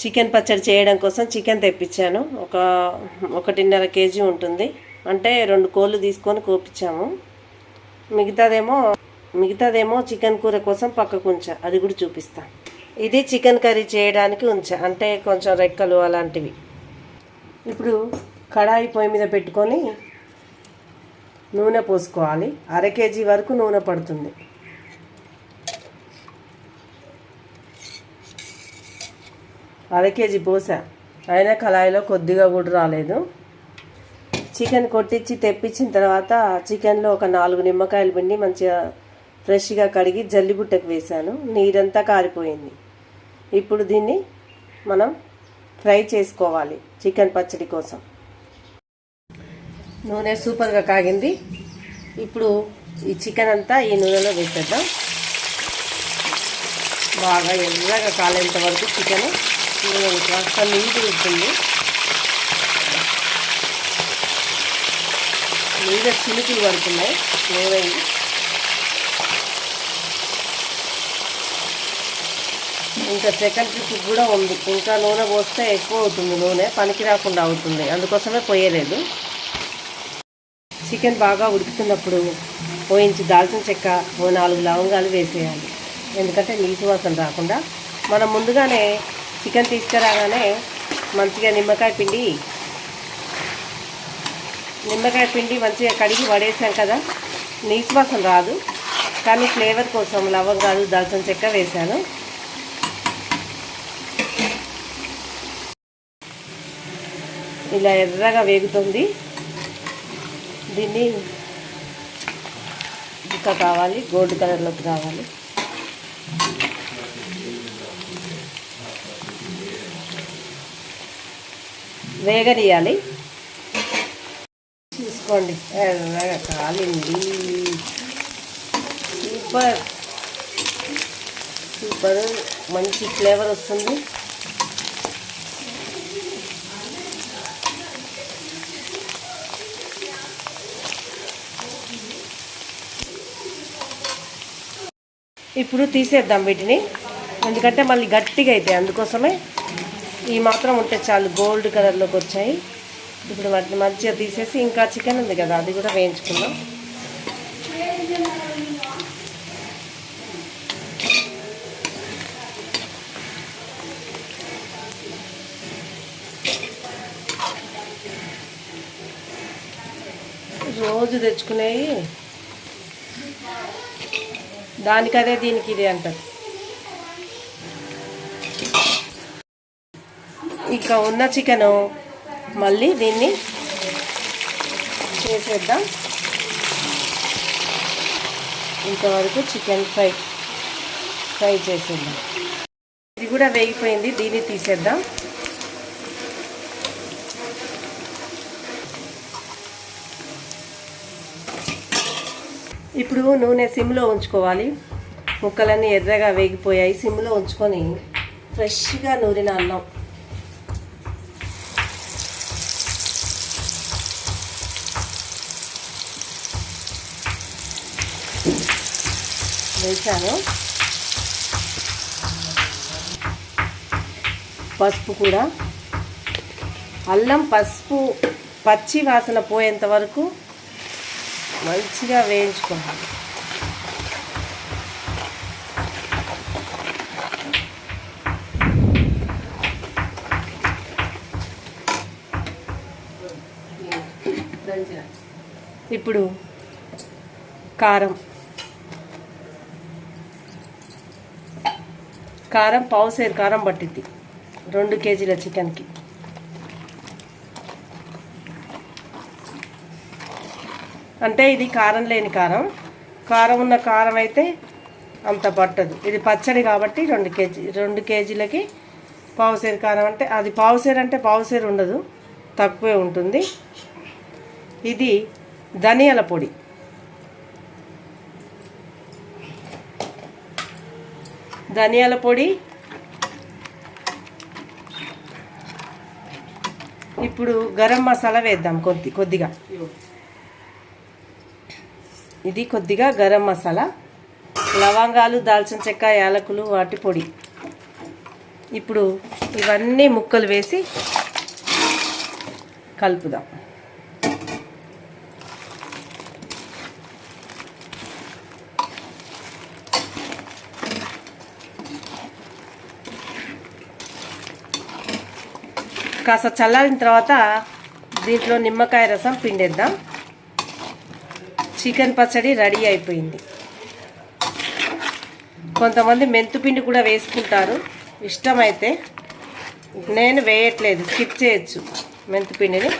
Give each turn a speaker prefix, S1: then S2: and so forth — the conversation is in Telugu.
S1: చికెన్ పచ్చడి చేయడం కోసం చికెన్ తెప్పించాను. ఒక ఒకటిన్నర కేజీ ఉంటుంది. అంటే రెండు కోళ్ళు తీసుకొని కోపించాము. మిగతాదేమో మిగతాదేమో చికెన్ కూర కోసం పక్కకు ఉంచా. అది కూడా చూపిస్తా. ఇది చికెన్ కర్రీ చేయడానికి ఉంచా. అంటే కొంచెం రెక్కలు అలాంటివి. ఇప్పుడు కడాయి పొయ్యి మీద పెట్టుకొని నూనె పోసుకోవాలి. అర కేజీ వరకు నూనె పడుతుంది. అర కేజీ పోసా అయినా కళాయిలో కొద్దిగా కూడా రాలేదు. చికెన్ కొట్టించి తెప్పించిన తర్వాత చికెన్లో ఒక నాలుగు నిమ్మకాయలు పిండి మంచిగా ఫ్రెష్గా కడిగి జల్లిబుట్టకు వేశాను. నీరంతా కారిపోయింది. ఇప్పుడు దీన్ని మనం ఫ్రై చేసుకోవాలి చికెన్ పచ్చడి కోసం. నూనె సూపర్గా కాగింది. ఇప్పుడు ఈ చికెన్ అంతా ఈ నూనెలో వేసేద్దాం. బాగా ఎర్రగా కాలేంత వరకు చికెన్ కాస్త నీటి ఉంటుంది మీద చిలుకులు పడుతున్నాయి. ఏమైంది? ఇంకా సెకండ్ ట్రిప్ కూడా ఉంది. ఇంకా నూనె పోస్తే ఎక్కువ అవుతుంది. నూనె పనికి రాకుండా అవుతుంది. అందుకోసమే పోయలేదు. చికెన్ బాగా ఉడుకుతున్నప్పుడు ఓ ఇంచు దాల్చిన చెక్క ఓ నాలుగు లవంగాలు వేసేయాలి. ఎందుకంటే నీసు వాసన రాకుండా. మనం ముందుగానే చికెన్ తీసుకురాగానే మంచిగా నిమ్మకాయ పిండి. నిమ్మకాయ పిండి మంచిగా కడిగి వడేసాం కదా నీసు వాసన రాదు కానీ ఫ్లేవర్ కోసం లవంగాలు దాల్చిన చెక్క వేశాను. ఇలా ఎర్రగా వేగుతుంది. దీన్ని ఇంకా కావాలి గోల్డ్ కలర్లోకి కావాలి వేగనియాలి. చూసుకోండి. ఎర్రగా కాలింది. సూపర్. సూపర్. మంచి ఫ్లేవర్ వస్తుంది. ఇప్పుడు తీసేద్దాం వీటిని. ఎందుకంటే మళ్ళీ గట్టిగా అయితే అందుకోసమే ఈ మాత్రం ఉంటే చాలు గోల్డ్ కలర్లోకి వచ్చాయి. ఇప్పుడు వాటిని మంచిగా తీసేసి ఇంకా చికెన్ ఉంది కదా అది కూడా వేయించుకుందాం. రోజు తెచ్చుకునేవి దానికదే దీనికి ఇది అంటారు. ఇక ఉన్న చికెను మళ్ళీ దీన్ని చేసేద్దాం. ఇంతవరకు చికెన్ ఫ్రై ఫ్రై చేసేద్దాం. ఇది కూడా వేగిపోయింది దీన్ని తీసేద్దాం. ఇప్పుడు నూనె సిమ్లో ఉంచుకోవాలి. ముక్కలన్నీ ఎర్రగా వేగిపోయాయి సిమ్లో ఉంచుకొని ఫ్రెష్గా నూరిన అన్నం. వేసాను పసుపు కూడా. అల్లం పసుపు పచ్చి వాసన పోయేంత వరకు మంచిగా వేయించుకోవాలి. ఇప్పుడు కారం. కారం పావుసేరు కారం పట్టిద్ది. రెండు కేజీల చికెన్కి. అంటే ఇది కారం లేని కారం. కారం ఉన్న కారం అయితే అంత పట్టదు. ఇది పచ్చడి కాబట్టి రెండు కేజీ రెండు కేజీలకి పావుసేరు కారం అంటే అది పావుసేరు అంటే పావుసేరు ఉండదు. తక్కువే ఉంటుంది. ఇది ధనియాల పొడి. ధనియాల పొడి. ఇప్పుడు గరం మసాలా వేద్దాం కొద్ది కొద్దిగా. ఇది కొద్దిగా గరం మసాలా. లవంగాలు దాల్చిన చెక్క యాలకులు వాటి పొడి. ఇప్పుడు ఇవన్నీ ముక్కలు వేసి కలుపుదాం. కాస్త చల్లారిన తర్వాత దీంట్లో నిమ్మకాయ రసం పిండేద్దాం. చికెన్ పచ్చడి రెడీ అయిపోయింది. కొంతమంది మెంతుపిండి కూడా వేసుకుంటారు. ఇష్టమైతే నేను వేయట్లేదు స్కిప్ చేయొచ్చు మెంతుపిండిని